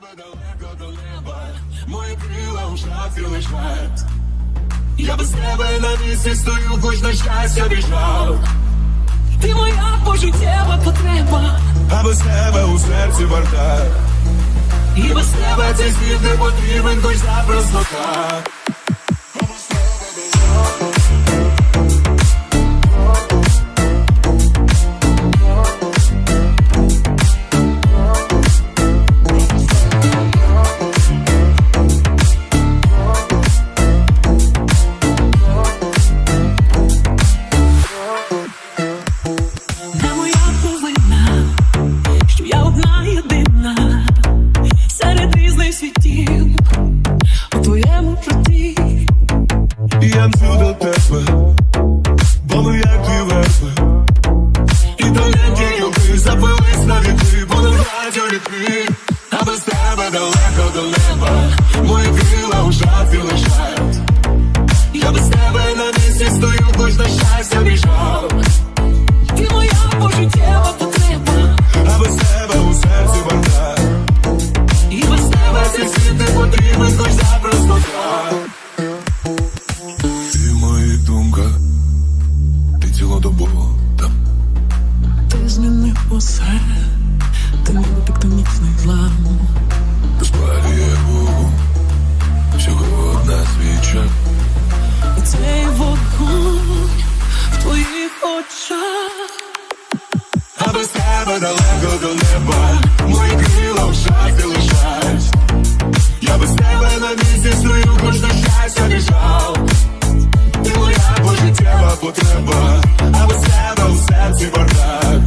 тебе далеко до неба, мої крила у шафі лежать. Я без тебе на місці стою, хоч на щастя біжав. Ти моя пожиттєва потреба, А без тебе у серці варта. і без Тебе цей світ не потрібен, хоч запросто так. Мчу до тебе, ми як дві верби. І тоненькі юки запились на віки, будем радіо ріки. А без тебе далеко до неба, мої крила у шафі лежать. Я без тебе на місці стою, хоч на щастя біжав. Ти моя пожиттєва потреба, А без тебе у серці бардак. і без Тебе цей світ не потрібен, хоч запросто так. здобутим Ти змінив усе, ти не тектонічний злам Ти спалює вогу, всього одна свіча І цей вогонь в твоїх очах. А без тебе далеко до неба. Мої крила в шахті лежать. Я без тебе на місці стою, кожне щастя біжав. Ти моя пожиттєва потреба хаті бардак.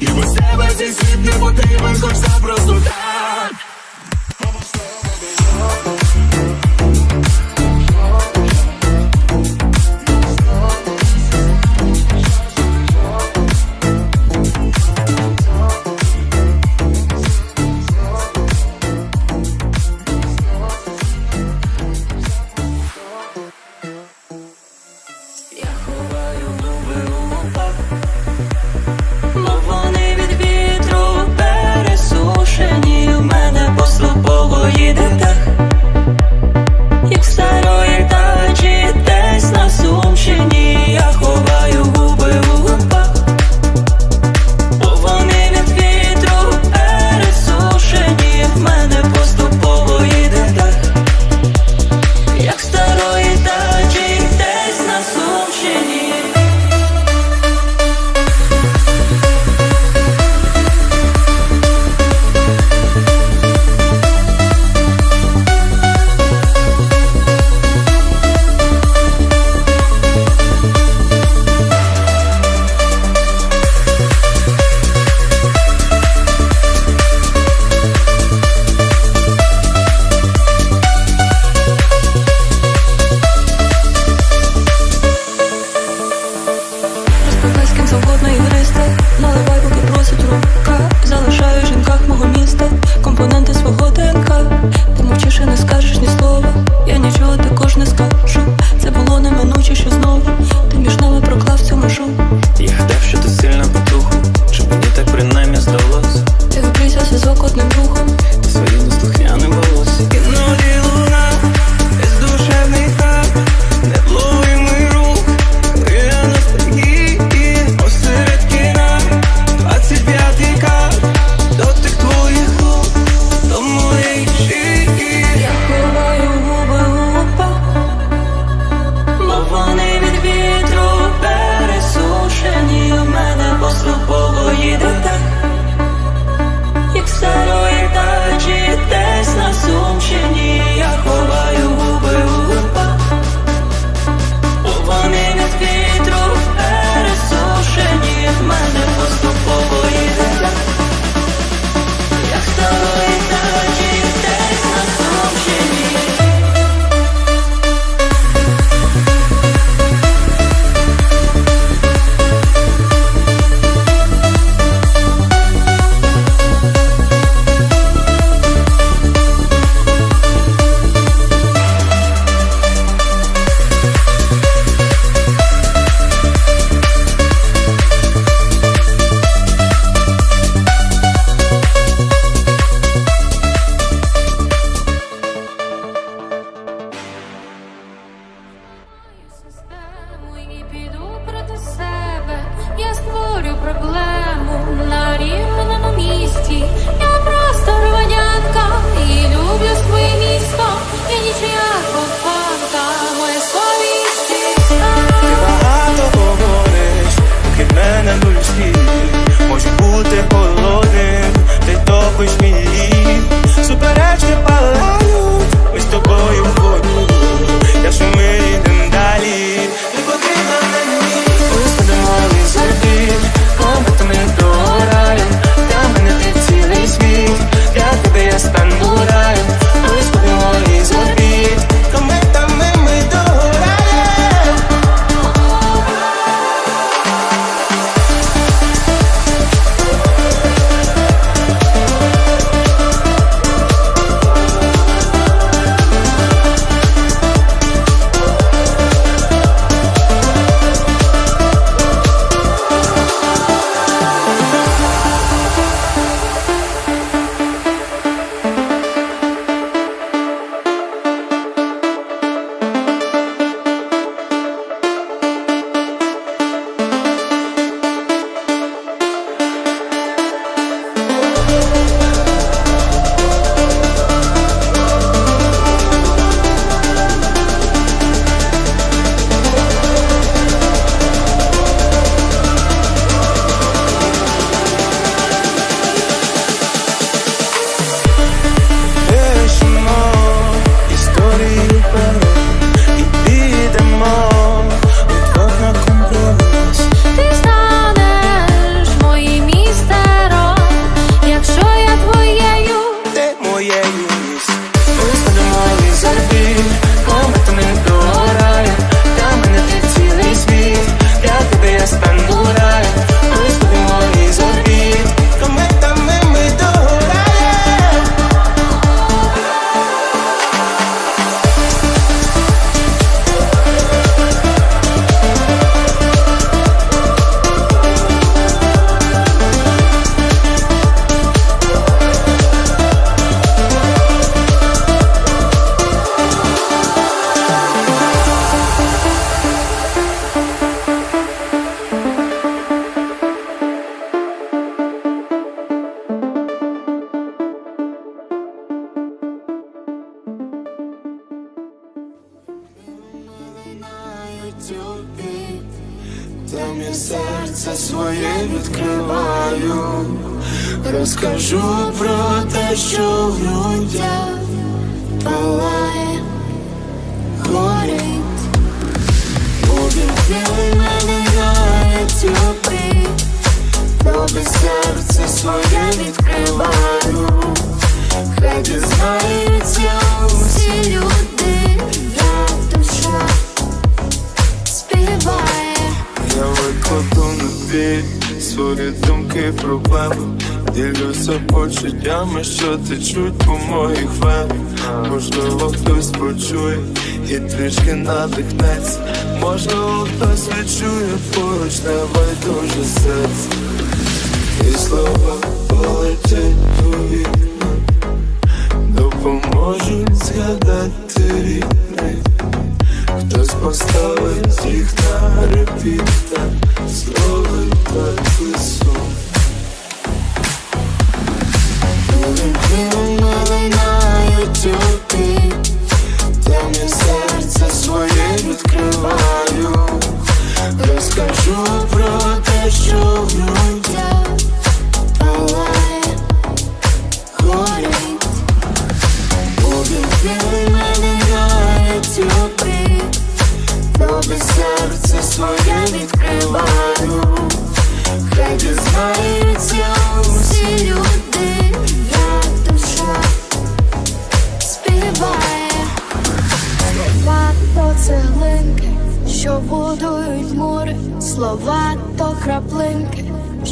І без тебе зі світ не потрібен, хоч просто так. Розкажу про те, що в грудях палає, горить. Увімкни мене на тобі, тобі серце своє відкриваю, хай дізнаються усі люди, як душа співає. Я викладу на біль свої думки, проблеми Ділюся почуттями, що течуть по моїх венах Можливо, хтось почує і трішки надихнеться. Можливо, хтось відчує поруч небайдуже серце. І слова полетять у вікна. Допоможуть згадати рідний Хтось поставить їх на репіта, та слови так вису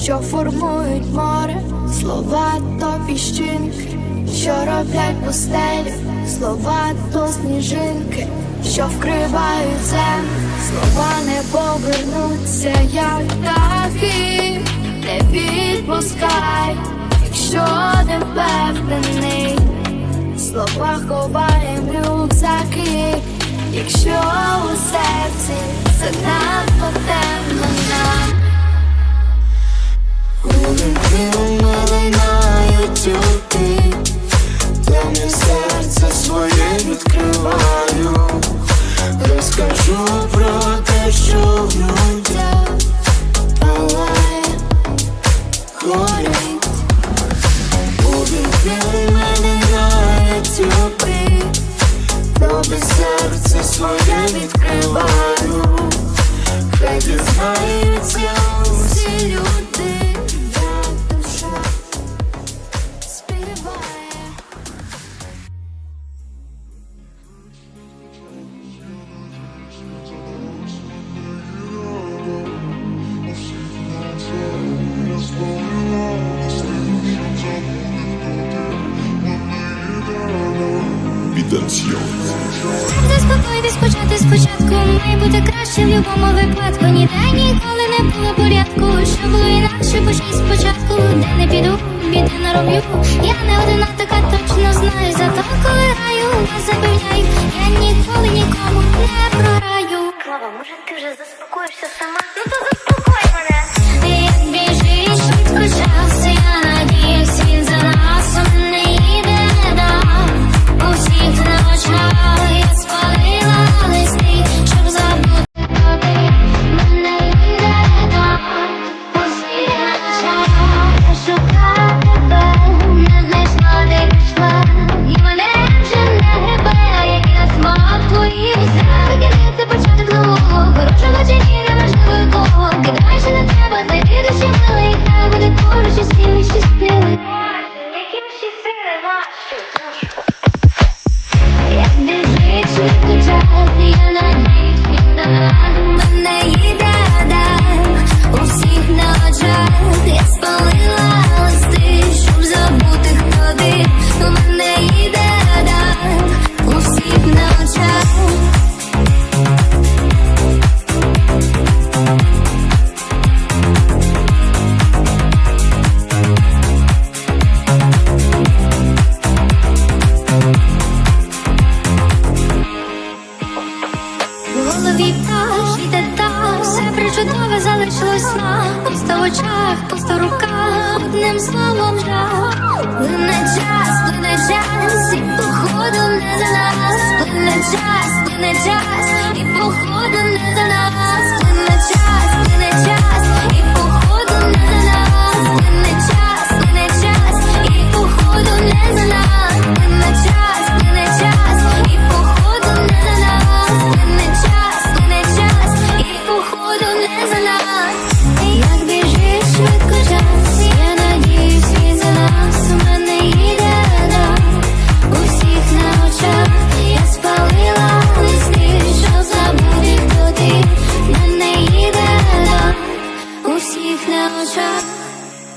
що формують море, слова то піщинки, що роблять пустелю, слова то сніжинки, що вкривають землю, слова не повернуться, як птахи, не відпускай, якщо не впевнений. Слова ховаєм рюкзаки, якщо у серці занадто темно Увімкни мене на Dimension. Заспокойтесь, почати спочатку має бути краще в будь-якому випадку. Ніде ніколи не було порядку. Що було інакше, почніть спочатку. Де не піду, біди нароблю. Я не одна така точно знаю. Зато коли граю, вас запевняю, я ніколи нікому не програю. Клава, може ти вже заспокоїшся сама? залишилось нам Пусто в очах, пусто руках, одним словом жах. Плине час, плине час, і походу не за нас. Плине час, плине час.